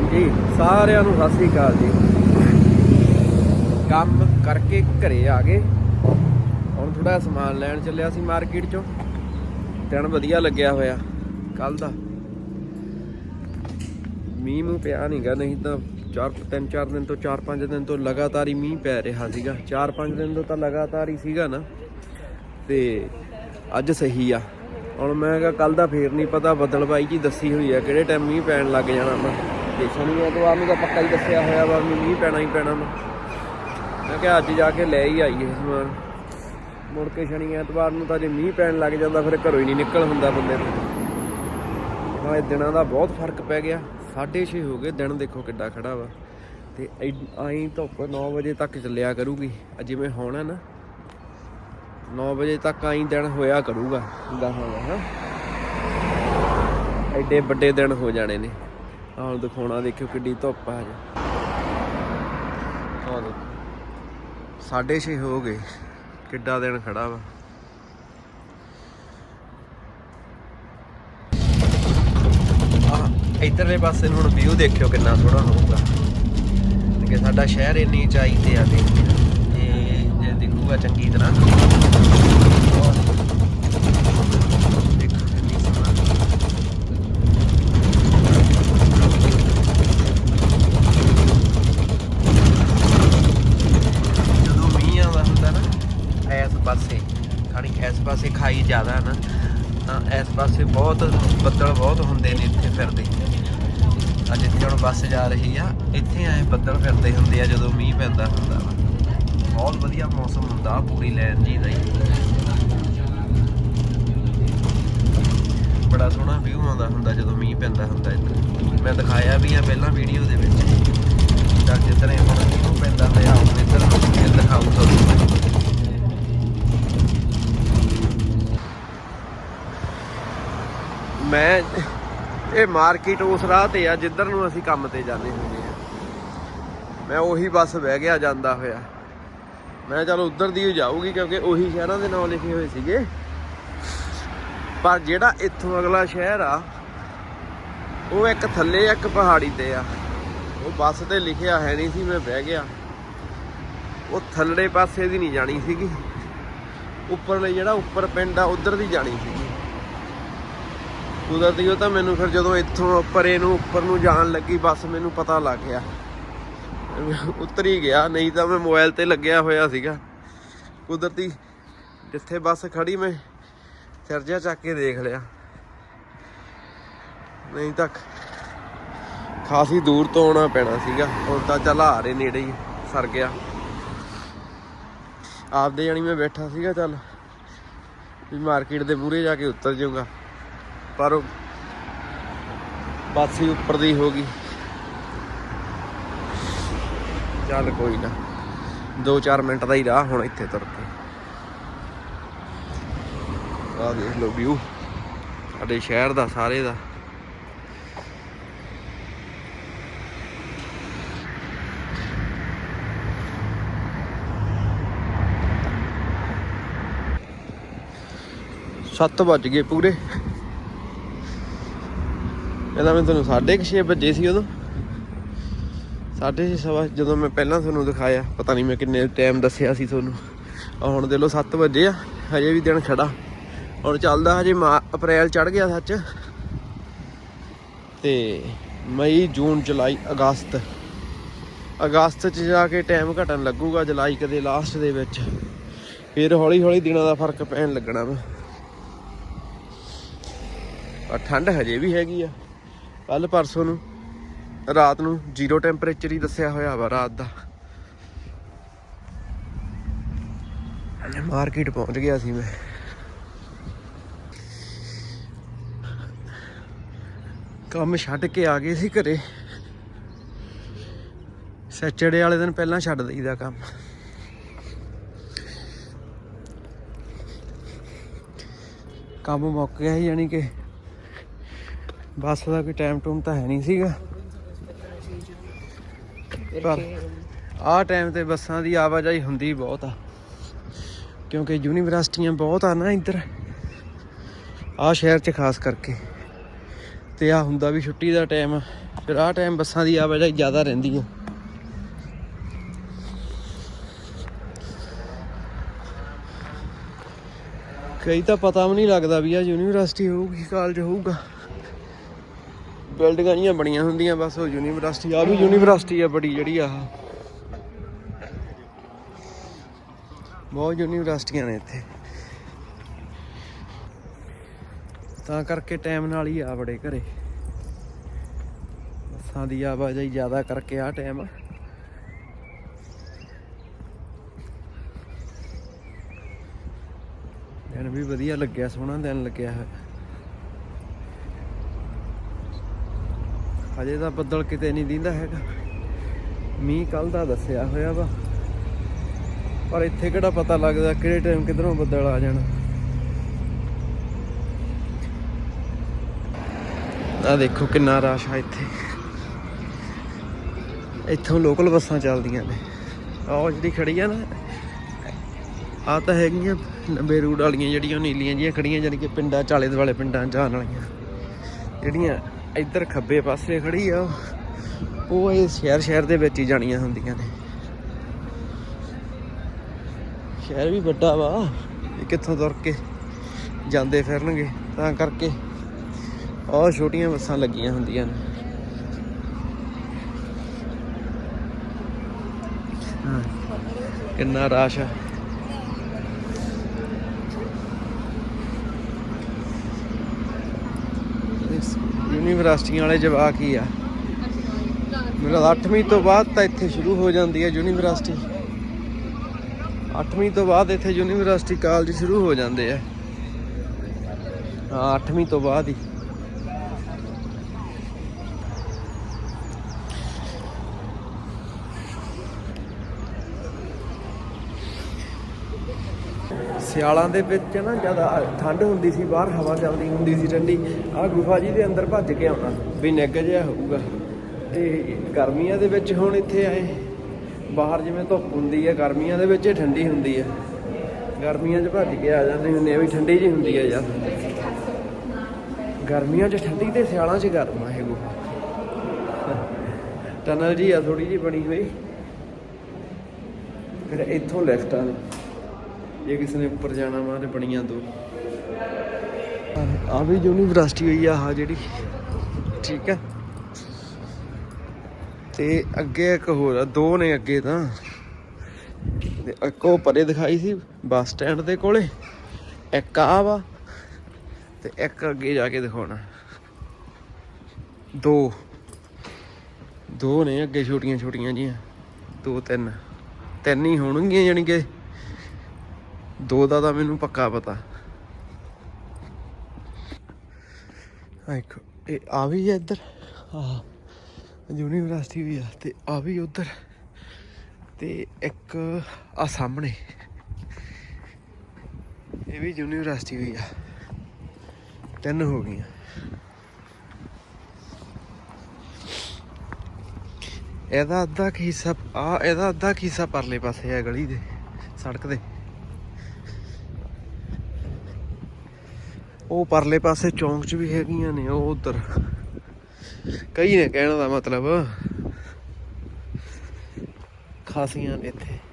ਹਾਂਜੀ, ਸਾਰਿਆਂ ਨੂੰ ਸਤਿ ਸ੍ਰੀ ਅਕਾਲ ਜੀ। ਕੰਮ ਕਰਕੇ ਘਰੇ ਆ ਗਏ। ਹੁਣ ਥੋੜਾ ਸਮਾਨ ਲੈਣ ਚੱਲਿਆ ਸੀ ਮਾਰਕੀਟ ਚੋਂ। ਦਿਨ ਵਧੀਆ ਲੱਗਿਆ ਹੋਇਆ ਕੱਲ ਦਾ। ਮੀਂਹ ਮੂੰਹ ਪਿਆ ਨਹੀਂਗਾ ਨਹੀਂ ਤਾਂ ਚਾਰ, ਤਿੰਨ, ਚਾਰ ਦਿਨ ਤੋਂ, ਚਾਰ, ਪੰਜ ਦਿਨ ਤੋਂ ਲਗਾਤਾਰ ਹੀ ਮੀਂਹ ਪੈ ਰਿਹਾ ਸੀਗਾ। ਚਾਰ, ਪੰਜ ਦਿਨ ਤੋਂ ਤਾਂ ਲਗਾਤਾਰ ਹੀ ਸੀਗਾ ਨਾ। ਤੇ ਅੱਜ ਸਹੀ ਆ। ਹੁਣ ਮੈਂ ਕਿਹਾ ਕੱਲ ਦਾ ਫੇਰ ਨਹੀਂ ਪਤਾ ਬੱਦਲਬਾਈ ਜੀ ਦੱਸੀ ਹੋਈ ਆ, ਕਿਹੜੇ ਟਾਈਮ ਮੀਂਹ ਪੈਣ ਲੱਗ ਜਾਣਾ ਨਾ ਤੇ ਸ਼ਨੀ ਐਤਵਾਰ ਨੂੰ ਤਾਂ ਪੱਕਾ ਹੀ ਦੱਸਿਆ ਹੋਇਆ ਵਾ, ਵੀ ਮੀਂਹ ਪੈਣਾ ਹੀ ਪੈਣਾ ਵਾ। ਮੈਂ ਕਿਹਾ ਅੱਜ ਜਾ ਕੇ ਲੈ ਹੀ ਆਈਏ ਸਮਾਨ। ਮੁੜ ਕੇ ਸ਼ਨੀ ਐਤਵਾਰ ਨੂੰ ਤਾਂ ਜੇ ਮੀਂਹ ਪੈਣ ਲੱਗ ਜਾਂਦਾ, ਫਿਰ ਘਰੋਂ ਹੀ ਨਹੀਂ ਨਿਕਲ ਹੁੰਦਾ ਬੰਦੇ ਨੂੰ ਹਾਂ ਦਿਨਾਂ ਦਾ ਬਹੁਤ ਫ਼ਰਕ ਪੈ ਗਿਆ। 6:30 ਹੋ ਗਏ, ਦਿਨ ਦੇਖੋ ਕਿੱਡਾ ਖੜਾ ਵਾ। ਤੇ ਆਈ ਧੁੱਪ 9 ਵਜੇ ਤੱਕ ਚੱਲਿਆ ਕਰੂਗੀ। ਆ ਜਿਵੇਂ ਹੋਣਾ ਨਾ 9 ਵਜੇ ਤੱਕ ਆਈ ਦਿਨ ਹੋਇਆ ਕਰੂਗਾ ਗਾਹਾਂ ਦਾ, ਹਾਂ। ਐਡੇ ਵੱਡੇ ਦਿਨ ਹੋ ਜਾਣੇ ਨੇ। ਆਹ ਹੁਣ ਦਿਖਾਉਣਾ, ਦੇਖਿਓ ਕਿੱਡੀ ਧੁੱਪ ਆ ਜੀ ਆਹ ਦੇਖੋ 6:30 ਹੋ ਗਏ, ਕਿੱਡਾ ਦਿਨ ਖੜਾ ਵਾ। ਇਧਰਲੇ ਪਾਸੇ ਨੂੰ ਹੁਣ ਵਿਊ ਦੇਖਿਓ ਕਿੰਨਾ ਸੋਹਣਾ ਹੋਊਗਾ। ਕਿ ਸਾਡਾ ਸ਼ਹਿਰ ਇੰਨੀ ਉਚਾਈ ਤੇ ਆ ਤੇ ਤੇ ਜੇ ਦਿਖੂਗਾ ਚੰਗੀ ਤਰ੍ਹਾਂ ਦੇਖੋ ਕਿੰਨੀ ਸੋਹਣਾ ਜਦੋਂ ਮੀਂਹ ਆਉਂਦਾ ਹੁੰਦਾ ਨਾ ਇਸ ਪਾਸੇ ਖਾਣੀ ਇਸ ਪਾਸੇ ਖਾਈ ਜ਼ਿਆਦਾ ਨਾ, ਤਾਂ ਇਸ ਪਾਸੇ ਬਹੁਤ ਬੱਦਲ ਬਹੁਤ ਹੁੰਦੇ ਨੇ ਇੱਥੇ ਫਿਰਦੇ। ਅੱਜ ਇੱਥੇ ਹੁਣ ਬੱਸ ਜਾ ਰਹੀ ਆ, ਇੱਥੇ ਆਏ ਬੱਦਲ ਫਿਰਦੇ ਹੁੰਦੇ ਆ ਜਦੋਂ ਮੀਂਹ ਪੈਂਦਾ ਹੁੰਦਾ ਵਾ। ਬਹੁਤ ਵਧੀਆ ਮੌਸਮ ਹੁੰਦਾ ਪੂਰੀ ਲੈਣ ਜੀ ਦਾ ਹੀ। ਬੜਾ ਸੋਹਣਾ ਵਿਊ ਆਉਂਦਾ ਹੁੰਦਾ ਜਦੋਂ ਮੀਂਹ ਪੈਂਦਾ ਹੁੰਦਾ ਇੱਧਰ ਮੈਂ ਦਿਖਾਇਆ ਵੀ ਆ ਪਹਿਲਾਂ ਵੀਡੀਓ ਦੇ ਵਿੱਚ। ਤਾਂ ਜਿੱਧਰ ਇਹ ਹੁਣ ਮੀਂਹ ਪੈਂਦਾ ਹੋਇਆ ਹੁਣ ਇੱਧਰ ਫਿਰ ਦਿਖਾਉਂ ਤੁਹਾਨੂੰ। ਮੈਂ ਇਹ ਮਾਰਕੀਟ ਉਸ ਰਾਹ ਤੇ ਆ ਜਿੱਧਰ ਨੂੰ ਅਸੀਂ ਕੰਮ ਤੇ ਜਾਂਦੇ ਹੁੰਦੇ ਆ। ਮੈਂ ਉਹੀ ਬੱਸ ਬਹਿ ਗਿਆ ਜਾਂਦਾ ਹੋਇਆ। ਮੈਂ ਚਲ ਉਧਰ ਦੀ ਹੀ ਜਾਊਗੀ ਕਿਉਂਕਿ ਉਹੀ ਸ਼ਹਿਰਾਂ ਦੇ ਨਾਮ ਲਿਖੇ ਹੋਏ ਸੀਗੇ। ਪਰ ਜਿਹੜਾ ਇੱਥੋਂ ਅਗਲਾ ਸ਼ਹਿਰ ਆ, ਉਹ ਇੱਕ ਥੱਲੇ ਇੱਕ ਪਹਾੜੀ ਤੇ ਆ। ਉਹ ਬੱਸ ਤੇ ਲਿਖਿਆ ਹੈ ਨਹੀਂ ਸੀ, ਮੈਂ ਬਹਿ ਗਿਆ। ਉਹ ਥੱਲੜੇ ਪਾਸੇ ਦੀ ਨਹੀਂ ਜਾਣੀ ਸੀਗੀ। ਉੱਪਰਲੇ ਜਿਹੜਾ ਉੱਪਰ ਪਿੰਡ ਆ, ਉਧਰ ਦੀ ਜਾਣੀ ਸੀ। ਕੁਦਰਤੀ ਉਹ ਤਾਂ ਮੈਨੂੰ ਫਿਰ ਜਦੋਂ ਇੱਥੋਂ ਪਰੇ ਨੂੰ ਉੱਪਰ ਨੂੰ ਜਾਣ ਲੱਗੀ, ਬਸ ਮੈਨੂੰ ਪਤਾ ਲੱਗ ਗਿਆ। ਉੱਤਰ ਹੀ ਗਿਆ, ਨਹੀਂ ਤਾਂ ਮੈਂ ਮੋਬਾਈਲ ਤੇ ਲੱਗਿਆ ਹੋਇਆ ਸੀਗਾ। ਕੁਦਰਤੀ ਜਿੱਥੇ ਬੱਸ ਖੜੀ ਮੈਂ ਸਿਰ ਚੱਕ ਕੇ ਦੇਖ ਲਿਆ। ਨਹੀਂ ਤਾਂ ਖਾਸੀ ਦੂਰ ਤੋਂ ਆਉਣਾ ਪੈਣਾ ਸੀਗਾ। ਹੁਣ ਤਾਂ ਚੱਲ ਆ ਰਹੇ ਨੇੜੇ ਹੀ ਸਰ ਗਿਆ। ਆਪਦੇ ਜਾਣੀ ਮੈਂ ਬੈਠਾ ਸੀਗਾ, ਚੱਲ ਵੀ ਮਾਰਕੀਟ ਦੇ ਮੂਹਰੇ ਜਾ ਕੇ ਉਤਰ ਜਾਊਗਾ। ਪਰ ਉਹ ਬੱਸ ਹੀ ਉੱਪਰ ਦੀ ਹੋ ਗਈ। ਚੱਲ ਕੋਈ ਨਾ 2-4 ਮਿੰਟ ਦਾ ਹੀ ਰਾਹ ਹੁਣ ਇੱਥੇ ਤੁਰ ਕੇ। ਆਹ ਦੇਖ ਲਓ ਵਿਊ ਸਾਡੇ ਸ਼ਹਿਰ ਦਾ, ਸਾਰੇ ਦਾ। ਸੱਤ ਵੱਜ ਗਏ ਪੂਰੇ। ਇਹਦਾ ਮੈਂ ਤੁਹਾਨੂੰ 6:30 ਵਜੇ ਸੀ ਉਦੋਂ। 6:30 ਸਵਾ ਜਦੋਂ ਮੈਂ ਪਹਿਲਾਂ ਤੁਹਾਨੂੰ ਦਿਖਾਇਆ, ਪਤਾ ਨਹੀਂ ਮੈਂ ਕਿੰਨੇ ਟਾਈਮ ਦੱਸਿਆ ਸੀ ਤੁਹਾਨੂੰ। ਆ ਹੁਣ ਦੇ ਲੋ 7 ਵਜੇ ਆ, ਹਜੇ ਵੀ ਦਿਨ ਖੜਾ। ਹੁਣ ਚੱਲਦਾ ਹਜੇ ਮਾ- ਅਪ੍ਰੈਲ ਚੜ ਗਿਆ ਸੱਚ। ਤੇ ਮਈ, ਜੂਨ, ਜੁਲਾਈ, ਅਗਸਤ। ਅਗਸਤ ਚ ਜਾ ਕੇ ਟਾਈਮ ਘਟਣ ਲੱਗੂਗਾ ਜੁਲਾਈ ਕਦੇ ਲਾਸਟ ਦੇ ਵਿੱਚ। ਫਿਰ ਹੌਲੀ ਹੌਲੀ ਦਿਨਾਂ ਦਾ ਫ਼ਰਕ ਪੈਣ ਲੱਗਣਾ ਵਾ। ਠੰਡ ਹਜੇ ਵੀ ਹੈਗੀ ਆ। ਕੱਲ ਪਰਸੋਂ ਨੂੰ ਰਾਤ ਨੂੰ ਜ਼ੀਰੋ ਟੈਂਪਰੇਚਰ ਹੀ ਦੱਸਿਆ ਹੋਇਆ ਵਾ ਰਾਤ ਦਾ। ਮਾਰਕੀਟ ਪਹੁੰਚ ਗਿਆ ਸੀ ਮੈਂ। ਕੰਮ ਛੱਡ ਕੇ ਆ ਗਏ ਸੀ ਘਰੇ। ਸੈਚਰਡੇ ਵਾਲੇ ਦਿਨ ਪਹਿਲਾਂ ਛੱਡ ਦਈਦਾ ਕੰਮ। ਕੰਮ ਮੁੱਕ ਗਿਆ ਸੀ ਯਾਨੀ ਕਿ ਬੱਸ ਦਾ ਕੋਈ ਟਾਈਮ ਟੂਮ ਤਾਂ ਹੈ ਨਹੀਂ ਸੀਗਾ ਪਰ ਆਹ ਟਾਈਮ ਤੇ ਬੱਸਾਂ ਦੀ ਆਵਾਜਾਈ ਹੁੰਦੀ ਬਹੁਤ ਆ ਕਿਉਂਕਿ ਯੂਨੀਵਰਸਿਟੀਆਂ ਬਹੁਤ ਆ ਨਾ ਇੱਧਰ ਆਹ ਸ਼ਹਿਰ 'ਚ ਖਾਸ ਕਰਕੇ ਤੇ ਆ ਹੁੰਦਾ ਵੀ ਛੁੱਟੀ ਦਾ ਟਾਈਮ ਫਿਰ ਆਹ ਟਾਈਮ ਬੱਸਾਂ ਦੀ ਆਵਾਜਾਈ ਜ਼ਿਆਦਾ ਰਹਿੰਦੀ ਆ ਕਈ ਤਾਂ ਪਤਾ ਵੀ ਨਹੀਂ ਲੱਗਦਾ ਵੀ ਆ ਯੂਨੀਵਰਸਿਟੀ ਹੋਊਗੀ ਕਾਲਜ ਹੋਊਗਾ ਬਿਲਡਿੰਗਾਂ ਜੀਆਂ ਬਣੀਆਂ ਹੁੰਦੀਆਂ, ਬਸ ਉਹ ਯੂਨੀਵਰਸਿਟੀ ਆ ਵੀ ਯੂਨੀਵਰਸਿਟੀ ਆ ਬੜੀ ਜਿਹੜੀ ਆਹ। ਬਹੁਤ ਯੂਨੀਵਰਸਿਟੀਆਂ ਨੇ ਇੱਥੇ। ਤਾਂ ਕਰਕੇ ਟਾਈਮ ਨਾਲ ਹੀ ਆ ਬੜੇ ਘਰੇ। ਬੱਸਾਂ ਦੀ ਆਵਾਜਾਈ ਜ਼ਿਆਦਾ ਕਰਕੇ ਆ ਟਾਈਮ ਦਿਨ ਵੀ ਵਧੀਆ ਲੱਗਿਆ, ਸੋਹਣਾ ਦਿਨ ਲੱਗਿਆ ਹੈ ਹਜੇ ਤਾਂ ਬੱਦਲ ਕਿਤੇ ਨਹੀਂ ਦਿੰਦਾ ਹੈਗਾ। ਮੀਂਹ ਕੱਲ ਦਾ ਦੱਸਿਆ ਹੋਇਆ ਵਾ। ਪਰ ਇੱਥੇ ਕਿਹੜਾ ਪਤਾ ਲੱਗਦਾ ਕਿਹੜੇ ਟਾਈਮ ਕਿਧਰੋਂ ਬੱਦਲ ਆ ਜਾਣਾ। ਆ ਦੇਖੋ ਕਿੰਨਾ ਰਸ਼ ਆ ਇੱਥੇ। ਇੱਥੋਂ ਲੋਕਲ ਬੱਸਾਂ ਚੱਲਦੀਆਂ ਨੇ। ਆਹ ਜਿਹੜੀ ਖੜੀ ਆ ਨਾ ਆ ਤਾਂ ਹੈਗੀਆਂ ਲੰਬੇ ਰੂਟ ਵਾਲੀਆਂ ਜਿਹੜੀਆਂ ਉਹ ਨੀਲੀਆਂ ਜੀਆਂ ਖੜੀਆਂ ਜਾਣੀ ਕਿ ਪਿੰਡਾਂ, ਚਾਲੇ ਦੁਆਲੇ ਪਿੰਡਾਂ, ਜਾਣ ਵਾਲੀਆਂ। ਜਿਹੜੀਆਂ ਇੱਧਰ ਖੱਬੇ ਪਾਸੇ ਖੜੀ ਆ ਉਹ- ਇਹ ਸ਼ਹਿਰ ਸ਼ਹਿਰ ਦੇ ਵਿੱਚ ਹੀ ਜਾਣੀਆਂ ਹੁੰਦੀਆਂ ਨੇ। ਸ਼ਹਿਰ ਵੀ ਵੱਡਾ ਵਾ। ਇਹ ਕਿੱਥੋਂ ਤੁਰ ਕੇ ਜਾਂਦੇ ਫਿਰਨਗੇ? ਤਾਂ ਕਰਕੇ ਆਹ ਛੋਟੀਆਂ ਬੱਸਾਂ ਲੱਗੀਆਂ ਹੁੰਦੀਆਂ ਨੇ। ਕਿੰਨਾ ਰਸ਼ ਆ ਇਸ ਯੂਨੀਵਰਸਿਟੀਆਂ ਵਾਲੇ ਜਵਾਕ ਹੀ ਆ। ਮੇਰਾ 8ਵੀਂ ਤੋਂ ਬਾਅਦ ਤਾਂ ਇੱਥੇ ਸ਼ੁਰੂ ਹੋ ਜਾਂਦੀ ਹੈ ਯੂਨੀਵਰਸਿਟੀ। 8ਵੀਂ ਤੋਂ ਬਾਅਦ ਇੱਥੇ ਯੂਨੀਵਰਸਿਟੀ ਕਾਲਜ ਸ਼ੁਰੂ ਹੋ ਜਾਂਦੇ ਆ। ਹਾਂ 8ਵੀਂ ਤੋਂ ਬਾਅਦ ਹੀ। ਸਿਆਲਾਂ ਦੇ ਵਿੱਚ ਨਾ ਜ਼ਿਆਦਾ ਠੰਡ ਹੁੰਦੀ ਸੀ, ਬਾਹਰ ਹਵਾ ਚੱਲਦੀ ਹੁੰਦੀ ਸੀ, ਠੰਡੀ। ਆਹ ਗੁਫਾ ਜੀ ਦੇ ਅੰਦਰ ਭੱਜ ਕੇ ਆਉਣਾ। ਵੀ ਨਿੱਘ ਜਿਹਾ ਹੋਊਗਾ। ਤੇ ਗਰਮੀਆਂ ਦੇ ਵਿੱਚ ਹੁਣ ਇੱਥੇ ਆਏ। ਬਾਹਰ ਜਿਵੇਂ ਧੁੱਪ ਹੁੰਦੀ ਹੈ ਗਰਮੀਆਂ ਦੇ ਵਿੱਚ ਠੰਡੀ ਹੁੰਦੀ ਹੈ ਗਰਮੀਆਂ 'ਚ ਭੱਜ ਕੇ ਆ ਜਾਂਦੇ ਹੁੰਦੇ ਆ ਵੀ ਠੰਡੀ ਜੀ ਹੁੰਦੀ ਹੈ ਯਾਰ। ਗਰਮੀਆਂ 'ਚ ਠੰਡੀ ਤੇ ਸਿਆਲਾਂ 'ਚ ਗਰਮ ਆ ਇਹ ਗੁਫਾ। ਟਨਲ ਜੀ ਆ ਥੋੜੀ ਜੀ ਬਣੀ ਹੋਈ। ਫਿਰ ਇੱਥੋਂ ਲੈਫਟ ਆ ਜੇ ਕਿਸੇ ਨੇ ਉੱਪਰ ਜਾਣਾ ਵਾ ਤੇ ਬਣੀਆਂ ਦੋ। ਆ ਵੀ ਯੂਨੀਵਰਸਿਟੀ ਹੋਈ ਆ, ਆਹ ਜਿਹੜੀ, ਠੀਕ ਹੈ ਤੇ ਅੱਗੇ ਇੱਕ ਹੋਰ ਆ, ਦੋ ਨੇ ਅੱਗੇ ਤਾਂ। ਤੇ ਇੱਕ ਪਰੇ ਦਿਖਾਈ ਸੀ, ਬੱਸ ਸਟੈਂਡ ਦੇ ਕੋਲੇ, ਇੱਕ ਆ ਵਾ, ਤੇ ਇੱਕ ਅੱਗੇ ਜਾ ਕੇ ਦਿਖਾਉਣਾ। ਦੋ। ਦੋ ਨੇ ਅੱਗੇ ਛੋਟੀਆਂ ਛੋਟੀਆਂ ਜੀਆਂ ਦੋ ਤਿੰਨ। ਤਿੰਨ ਹੀ ਹੋਣਗੀਆਂ ਯਾਨੀ ਕਿ। ਦੋ ਦਾ ਤਾਂ ਮੈਨੂੰ ਪੱਕਾ ਪਤਾ। ਆ ਇੱਕ, ਇਹ ਆ ਵੀ ਹੈ ਇੱਧਰ। ਆ ਯੂਨੀਵਰਸਿਟੀ ਵੀ ਆ ਤੇ ਆ ਵੀ ਉਧਰ। ਤੇ ਇੱਕ ਆ ਸਾਹਮਣੇ। ਇਹ ਵੀ ਯੂਨੀਵਰਸਿਟੀ ਵੀ ਆ। ਤਿੰਨ ਹੋ ਗਈਆਂ। ਇਹਦਾ ਅੱਧਾ ਕੁ ਹਿੱਸਾ ਆ ਇਹਦਾ ਅੱਧਾ ਕੁ ਹਿੱਸਾ ਪਰਲੇ ਪਾਸੇ ਆ ਗਲੀ ਦੇ, ਸੜਕ ਦੇ। ਉਹ ਪਰਲੇ ਪਾਸੇ ਚੌਂਕ 'ਚ ਵੀ ਹੈਗੀਆਂ ਨੇ, ਉਹ ਉਧਰ। ਕਈ ਨੇ ਕਹਿਣ ਦਾ ਮਤਲਬ। ਖਾਸੀਆਂ ਨੇ ਇੱਥੇ।